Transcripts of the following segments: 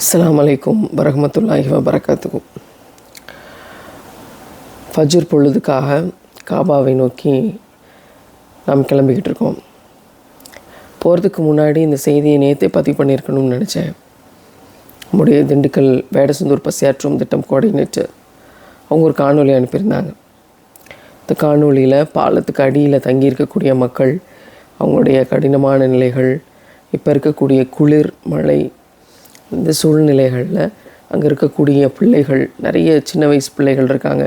அஸ்லாம் அலைக்கும் வரஹ்மத்துல்லாஹி வரகாத்துக்கும் ஃபஜ்ர் பொழுதுக்காக காபாவை நோக்கி நாம் கிளம்பிக்கிட்டு இருக்கோம். போகிறதுக்கு முன்னாடி இந்த செய்தியை நேற்றே பதிவு பண்ணியிருக்கணும்னு நினச்சேன். நம்முடைய திண்டுக்கல் வேடசந்தூர் பசியாற்றும் திட்டம் கோஆர்டினேட்டர் அவங்க ஒரு காணொலி அனுப்பியிருந்தாங்க. இந்த காணொலியில் பாலத்துக்கு அடியில் தங்கியிருக்கக்கூடிய மக்கள் அவங்களுடைய கடினமான நிலைகள் இப்போ இருக்கக்கூடிய குளிர் மழை இந்த சூழ்நிலைகளில் அங்கே இருக்கக்கூடிய பிள்ளைகள் நிறைய சின்ன வயசு பிள்ளைகள் இருக்காங்க.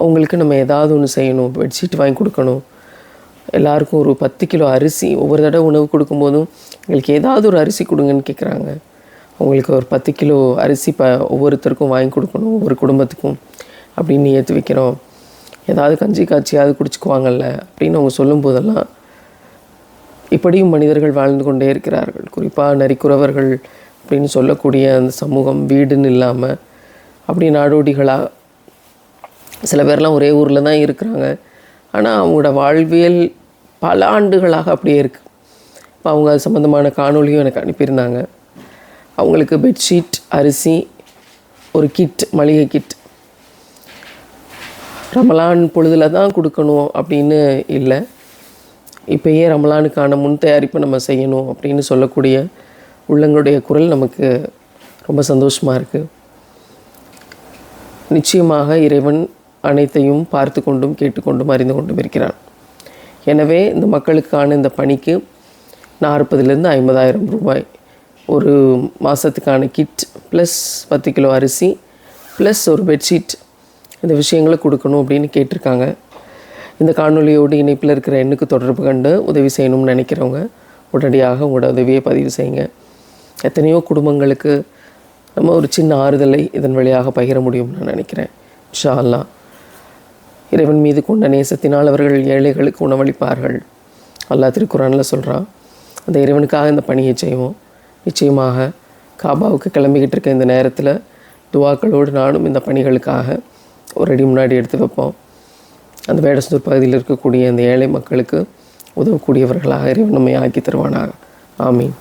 அவங்களுக்கு நம்ம ஏதாவது ஒன்று செய்யணும் பெட்ஷீட் வாங்கி கொடுக்கணும். எல்லாருக்கும் ஒரு பத்து கிலோ அரிசி ஒவ்வொரு தடவை உணவு கொடுக்கும்போதும் எங்களுக்கு ஏதாவது ஒரு அரிசி கொடுங்கன்னு கேட்குறாங்க அவங்களுக்கு ஒரு பத்து கிலோ அரிசி ப ஒவ்வொருத்தருக்கும் வாங்கி கொடுக்கணும் ஒவ்வொரு குடும்பத்துக்கும் அப்படின்னு ஏற்றி வைக்கிறோம். ஏதாவது கஞ்சி காய்ச்சியாவது குடிச்சுக்குவாங்கல்ல அப்படின்னு அவங்க சொல்லும் போதெல்லாம் இப்படியும் மனிதர்கள் வாழ்ந்து கொண்டே இருக்கிறார்கள். குறிப்பாக நரிக்குறவர்கள் அப்படின்னு சொல்லக்கூடிய அந்த சமூகம் வீடுன்னு இல்லாமல் அப்படி நாடோடிகளாக சில பேர்லாம் ஒரே ஊரில் தான் இருக்கிறாங்க. ஆனால் அவங்களோட வாழ்வியல் பல ஆண்டுகளாக அப்படியே இருக்குது இப்போ அவங்க அது சம்மந்தமான காணொளியும் எனக்கு அனுப்பியிருந்தாங்க. அவங்களுக்கு பெட்ஷீட் அரிசி ஒரு கிட் மளிகை கிட் ரமலான் பொழுதில் தான் கொடுக்கணும் அப்படின்னு இல்லை. இப்போயே ரமலானுக்கான முன் தயாரிப்பை நம்ம செய்யணும் அப்படின்னு சொல்லக்கூடிய உள்ளங்களுடைய குரல் நமக்கு ரொம்ப சந்தோஷமாக இருக்குது நிச்சயமாக இறைவன் அனைத்தையும் பார்த்து கொண்டும் கேட்டுக்கொண்டும் அறிந்து கொண்டும் இருக்கிறான். எனவே இந்த மக்களுக்கான இந்த பணிக்கு நாற்பதுலேருந்து ஐம்பதாயிரம் ரூபாய். ஒரு மாதத்துக்கான கிட் ப்ளஸ் பத்து கிலோ அரிசி ப்ளஸ் ஒரு பெட்ஷீட் இந்த விஷயங்களை கொடுக்கணும் அப்படின்னு கேட்டிருக்காங்க. இந்த காணொலியோடு இணைப்பில் இருக்கிற எண்ணுக்கு தொடர்பு கண்டு உதவி செய்யணும்னு நினைக்கிறவங்க உடனடியாக உங்களோட உதவியை பதிவு செய்யுங்க. எத்தனையோ குடும்பங்களுக்கு நம்ம ஒரு சின்ன ஆறுதலை இதன் வழியாக பகிர முடியும்னு நான் நினைக்கிறேன். ஷா அல்லாஹ் இறைவன் மீது கொண்ட நேசத்தினால் அவர்கள் ஏழைகளுக்கு உணவளிப்பார்கள். அல்லாஹ் திருக்குறானில் சொல்கிறான் அந்த இறைவனுக்காக இந்த பணியை செய்வோம். நிச்சயமாக காபாவுக்கு கிளம்பிக்கிட்டு இருக்க இந்த நேரத்தில் துவாக்களோடு நானும் இந்த பணிகளுக்காக ஒரு அடி முன்னாடி எடுத்து வைப்போம். அந்த வேடசந்தூர் பகுதியில் இருக்கக்கூடிய அந்த ஏழை மக்களுக்கு உதவக்கூடியவர்களாக இறைவன் நம்மை ஆக்கி தருவானாக. ஆமீன்.